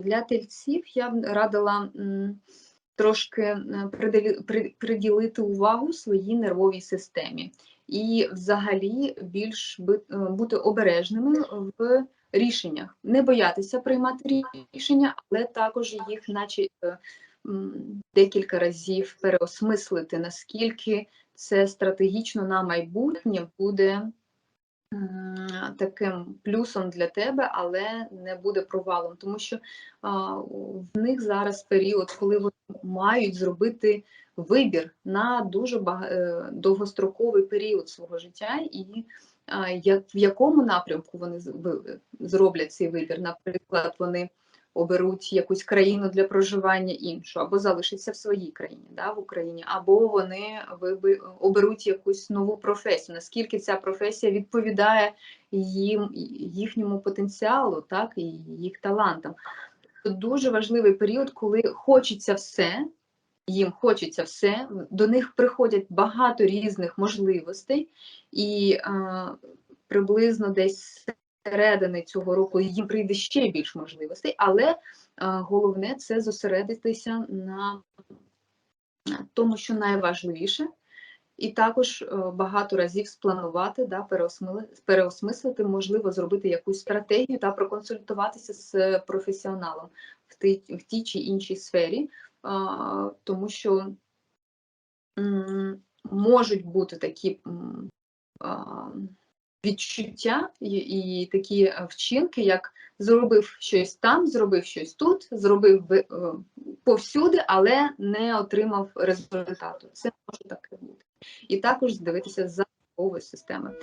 Для тельців я б радила трошки приділити увагу своїй нервовій системі. І взагалі більш е, бути обережними в рішеннях, не боятися приймати рішення, але також їх, наче е, декілька разів переосмислити, наскільки це стратегічно на майбутнє буде таким плюсом для тебе, але не буде провалом, тому що в них зараз період, коли вони мають зробити вибір на дуже е, довгостроковий період свого життя, і в якому напрямку вони зроблять цей вибір. Наприклад, вони оберуть якусь країну для проживання іншу, або залишаться в своїй країні, да, в Україні, або вони оберуть якусь нову професію. Наскільки ця професія відповідає їм їхньому потенціалу, так і їх талантам. Дуже важливий період, коли хочеться все, їм хочеться все, до них приходять багато різних можливостей, і е, приблизно десь середини цього року їм прийде ще більш можливостей, але е, головне це зосередитися на тому, що найважливіше, і також е, багато разів спланувати, да, переосмислити, можливо, зробити якусь стратегію та проконсультуватися з професіоналом в тій, в тій чи іншій сфері, а, тому що можуть бути такі відчуття і, і такі е, вчинки, як зробив щось там, зробив щось тут, зробив е, повсюди, але не отримав результату. Це може таке бути. І також дивитися за системи.